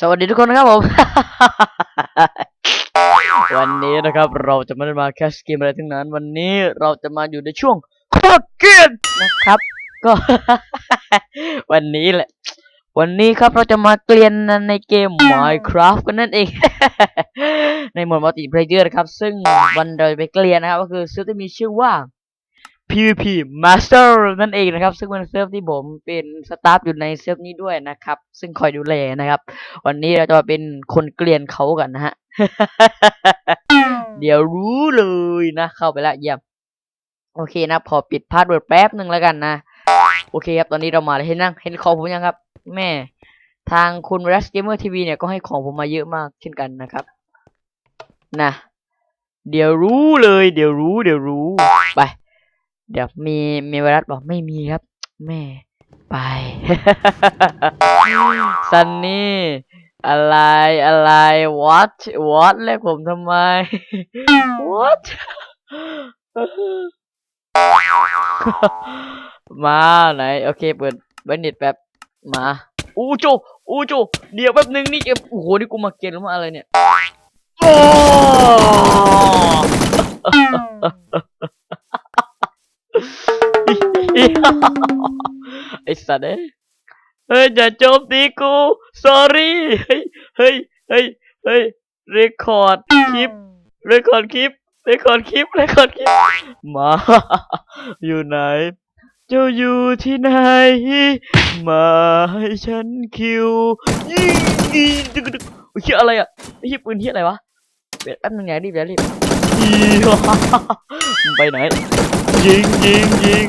สวัสดีทุกคนนะครับผม วันนี้นะครับเราจะไม่ได้มาแคสเกมอะไรทั้งนั้น วันนี้เราจะมาอยู่ในช่วงพักเกมนะครับ ก็ วันนี้แหละ วันนี้ครับเราจะมาเกลียนในเกม Minecraft กันนั่นเอง ในหมวดมัลติเพลเยอร์นะครับ ซึ่งวันเราจะไปเกลียนนะครับ ก็คือซิร์ฟที่มีชื่อว่า PVP Master นั่นเองนะครับ ซึ่งเป็นเซิร์ฟที่ผมเป็นสตาฟอยู่ในเซิร์ฟนี้ด้วยนะครับ ซึ่งคอยดูแลนะครับ วันนี้เราจะมาเป็นคนเกลียนเขากันนะฮะ เดี๋ยวรู้เลยนะ เข้าไปละเยี่ยมโอเคนะ พอปิดพาสเวิร์ดแป๊บหนึ่งแล้วกันนะ โอเคครับ ตอนนี้เรามาเห็นนั่งเห็นของผมยังครับ แม่ ทางคุณ r a s Gamer TV เนี่ยก็ให้ของผมมาเยอะมากเช่นกันนะครับ นะ เดี๋ยวรู้เลย เดี๋ยวรู้ เดี๋ยวรู้ ไป เดี๋ยวมีมีไวรัสบอกไม่มีครับ แม่ ไป ซันนี่ อะไรอะไร what what เรียกผมทำไม what มาไหน โอเค เปิดเบนเน็ตแป๊บ มาอูโจอูโจเดี๋ยวแป๊บนึงนี่เก็บโอ้โห นี่กูมาเกณฑ์หรือมาอะไรเนี่ยโอ้ ไอ้สัตว์เอ้ยเฮ้ยอย่าโจมตีกู sorry เฮ้ยเฮ้ยเฮ้ยเฮ้ยเรคคอร์ดคลิปเรคคอร์ดคลิปเรคคอร์ดคลิปเรคคอร์ดคลิปมา อยู่ไหน เจ้าอยู่ที่ไหน มาให้ฉันคิวยิงยิงดึกดึกอุ๊ยเฮียอะไรอะไอ้เฮียปืนเฮียอะไรวะเดี๋ยวแป๊บนึงอย่ารีบอย่ารีบไปไหน ยิงยิงยิง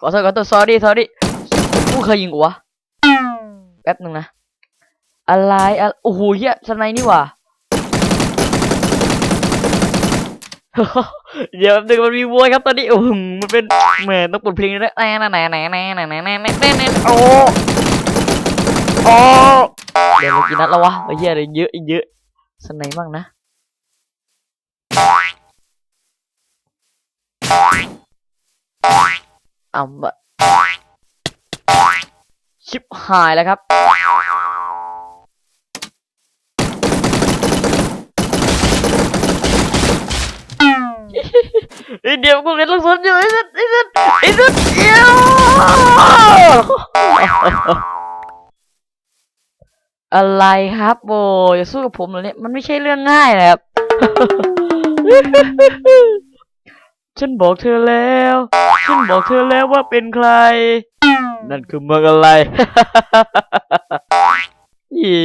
ขอโทษขอโทษ sorry sorry กูเคยยิงกูวะแป๊บนึงนะ อะไรอะโอ้โหเฮียสไนนี่ว่าเดี๋ยวแป๊บนึงมันมีวัวครับตอนนี้โอ้โหมันเป็นแหมต้องปิดเพลงด้วยแน่แน่แน่แน่แน่แน่แน่แน่แน่แน่แน่โอ้โอ้เดี๋ยวเรากินนัดแล้ววะไอ้เหี้ยอะไรเยอะเยอะสไนบ้างนะ อาบะชิบหายแล้วครับ ไอเดียวกูเล่นลูกศรอยู่ไอ้สัสไอ้สัสไอ้สัสเอี้ยวอะไรครับโบจะสู้กับผมเหรอเนี่ยมันไม่ใช่เรื่องง่ายนะครับ ฉันบอกเธอแล้ว ฉันบอกเธอแล้วว่าเป็นใคร นั่นคือเมืองอะไรอี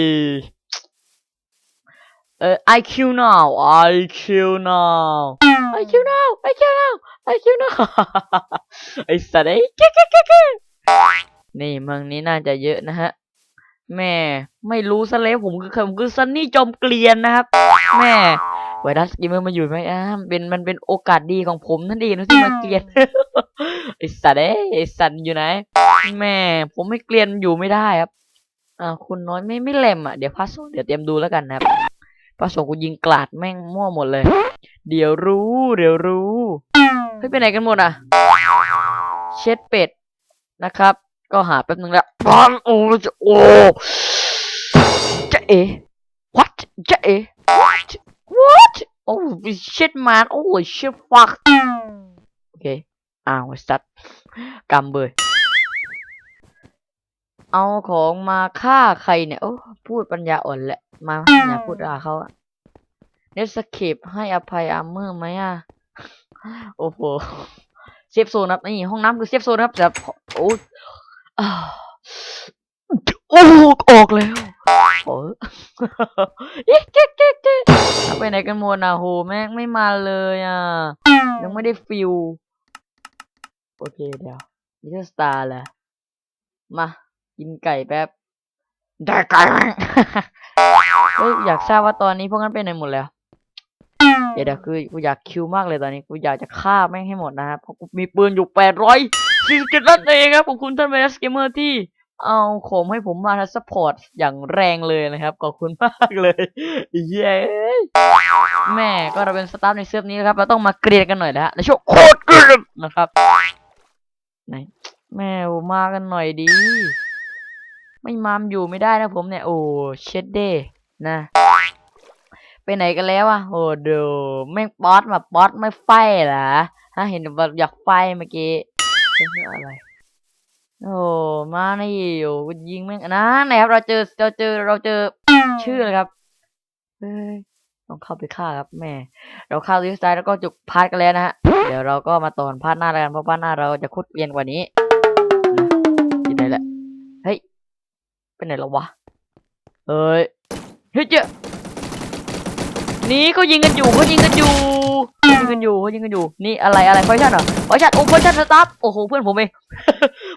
เออ I kill now I kill now I kill now I kill now I kill now ไอสัตว์ไอ้เก๊กเก๊กเก๊กเก๊กนี่เมืองนี้น่าจะเยอะนะฮะแม่ไม่รู้ซะแล้วผมคือใครผมคือซันนี่จอมเกลียนนะครับ แม่ ไวรัสกิมเมอร์มาอยู่ไหมอ่าเป็นมันเป็นโอกาสดีของผมนั่นเองนะที่มาเกลียนไอสัตว์เอ้ยไอสัตว์อยู่ไหนแม่ผมไม่เกลียนอยู่ไม่ได้ครับอ่าคุณน้อยไม่ไม่แหลมอะเดี๋ยวพัสเดี๋ยวเตรียมดูแล้วกันนะครับพัสกูยิงกลาดแม่งมั่วหมดเลย เดี๋ยวรู้ เดี๋ยวรู้เฮ้ยไปไหนกันหมดอะ เช็ดเป็ดนะครับ ก็หาแป๊บนึงแล้วปอนโอ้จะโอ้จะเอ what จะเอ what what โอ้ shit man โอ้ shit fuck โอเคอ้าวสัตว์กำเบยเอาของมาฆ่าใครเนี่ยโอ้พูดปัญญาอ่อนแหละมาอย่าพูดด่าเขาอะเนสเคปให้อภัยอาร์เมอร์ไหมอะโอ้โหเซฟโซนครับนี่ห้องน้ำคือเซฟโซนครับแต่โอ้โอ้ออกแล้ว โอ้เอ๊ะเจ๊เจ๊เจ๊ไปไหนกันหมดอะโหแม่งไม่มาเลยอะ ยังไม่ได้ฟิลโอเคเดี๋ยวนี่ก็สตาร์แหละมา กินไก่แป๊บ ได้ไก่เฮ้ยอยากทราบว่าตอนนี้พวกนั้นไปไหนหมดแล้ว เดี๋ยวเดี๋ยวคือกูอยากคิวมากเลยตอนนี้กูอยากจะฆ่าแม่งให้หมดนะครับเพราะกูมีปืนอยู่แปดร้อยสี่สิบเจ็ดนัดเองครับขอบคุณท่านเวสเกมเมอร์ที่ เอาของให้ผมมาซัพพอร์ตอย่างแรงเลยนะครับ ขอบคุณมากเลยเย้แม่ก็เราเป็นสตาฟในเซิร์ฟนี้นะครับ เราต้องมาเกรียดกันหน่อยนะฮะในช่วงโคตรเกรียดนะครับไหนแม่มากันหน่อยดี ไม่มามอยู่ไม่ได้นะผมเนี่ย โอ้เชดเดนะ ไปไหนกันแล้วอะโอ้เดแม่งป๊อตมาป๊อตไม่ไฟเหรอฮะเห็นว่าอยากไฟเมื่อกี้เฮ้ยอะไร โอ้มานี่อยู่ยิงแม่งนะไหนครับเราเจอเราเจอเราเจอชื่อเลยครับเฮ้ยต้องเข้าไปฆ่าครับแม่เราฆ่าลิสไตแล้วก็จบพาร์ทกันแล้วนะฮะเดี๋ยวเราก็มาตอนพาร์ทหน้าแล้วกันเพราะพาร์ทหน้าเราจะคุดเกรียนกว่านี้ที่ไหนแหละเฮ้ยไปไหนแล้ววะเฮ้ยเฮ้ยเจ้านี่เขายิงกันอยู่เขายิงกันอยู่เขายิงกันอยู่เขายิงกันอยู่นี่อะไรอะไรไฟชั่นเหรอไฟชั่นโอ้ไฟชั่นสตาร์ทโอ้โหเพื่อนผมเอง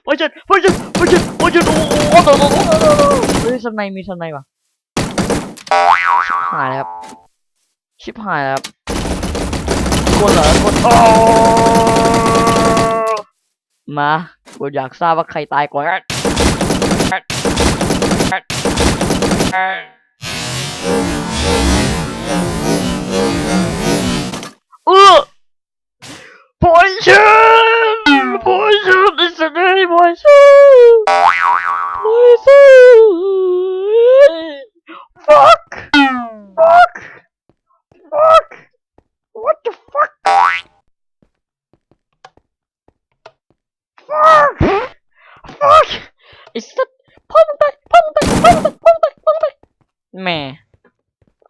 ไฟชั่นไฟชั่นไฟชั่นไฟชั่นโอ้โหโอ้โหโอ้โหโอ้โหเฮ้ยสไนมีสไนวะหายแล้วครับชิบหายแล้วครับคนเหรอคนโอ้มากูอยากทราบว่าใครตายก่อนเออพอยชัน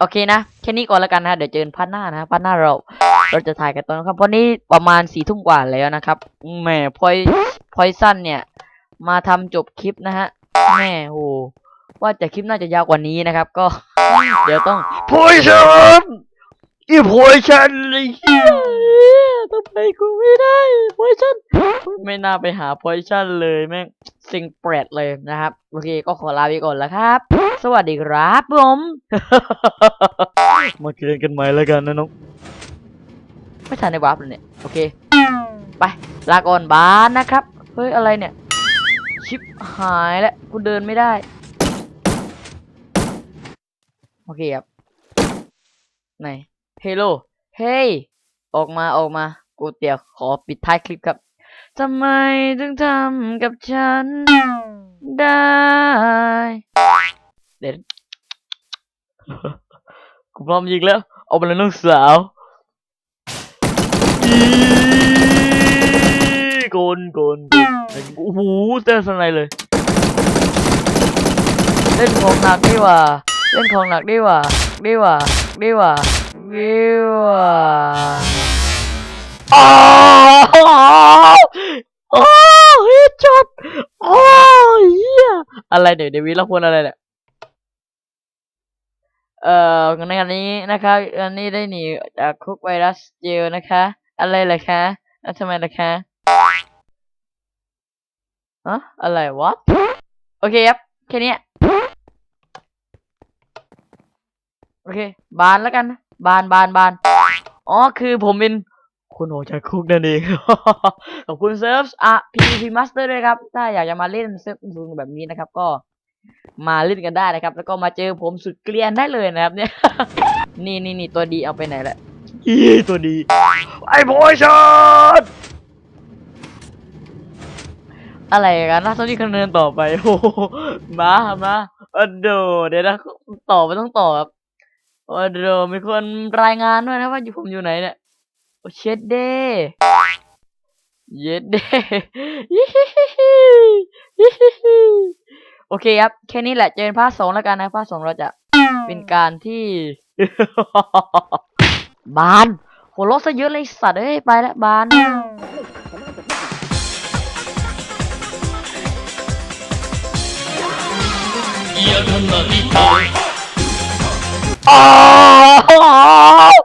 โอเคนะ แค่นี้ก่อนแล้วกันนะ เดี๋ยวเจอกันพันหน้านะพันหน้าเราเราจะถ่ายกันตอนนะครับเพราะนี้ประมาณสี่ทุ่มกว่าแล้วนะครับแหม่พอยพอยสั้นเนี่ย มาทำจบคลิปนะฮะแม่โหว่าจะคลิปน่าจะยาวกว่านี้นะครับ ก็ เดี๋ยวต้องพอยชันอีพอยชันเลยเฮียทำไมกูไม่ได้พอยชันไม่น่าไปหาพอยชันเลยแม่ง สิงแปรดเลยนะครับ โอเคก็ขอลาไปก่อนแล้วครับ สวัสดีครับผมมาเจอกันใหม่แล้วกันนะน้องไม่ทันในวาร์ปเลยเนี่ย โอเค ไป ลาก่อนบานนะครับ เฮ้ย อะไรเนี่ย ชิปหายแล้วกูเดินไม่ได้ โอเคครับ ไหนเฮลโลเฮ้ยออกมาออกมา กูเดี๋ยวขอปิดท้ายคลิปครับ ทำไมถึงทำกับฉัน ได้ เดี๋ยวกูพร้อมยิงแล้ว เอาไปเลยน้องสาวอีโกนโกนโกนโอ้โหเต้นสไนเลย เล่นของหนักดีว่า เล่นของหนักดีว่า ดีว่า ดีว่าดีว่าอ้าว โอ้เฮ้ยจบโอ้ยเหี้ยอะไรเดี๋ยวเดวิดเราควรอะไรเนี่ยเอ่อในอันนี้นะคะอันนี้ได้หนีจากคุกไวรัสเจลนะคะ อะไรล่ะคะแล้วทำไมล่ะคะอะอะไรวะโอเคครับแค่นี้โอเค บานแล้วกัน บานบานบานอ๋อคือผมเป็น คนออกจากคุกนั่นเองขอบคุณเซิร์ฟอะ PVP Master ด้วยครับ ถ้าอยากจะมาเล่นเซิร์ฟซูแบบนี้นะครับ ก็มาเล่นกันได้นะครับ แล้วก็มาเจอผมสุดเกลียนได้เลยนะครับ เนี่ย นี่นี่นี่ตัวดีเอาไปไหนละอีตัวดี ไอ้บอยชอตอะไรกันนะตอนนี้คะแนนต่อไปโอ้โหมามาเออโดเดี๋ยวนะต่อไปต้องต่อครับเออโดมีคนรายงานด้วยนะว่าอยู่ผมอยู่ไหนเนี่ย โอเช็ดเด้เย็ดเด้โอเคครับ แค่นี้แหละเจอภาคสองแล้วกันนะภาคสองเราจะเป็นการที่ บานหัวรถซะเยอะเลยสัตว์เอ้ยไปแล้วบานอ๋อ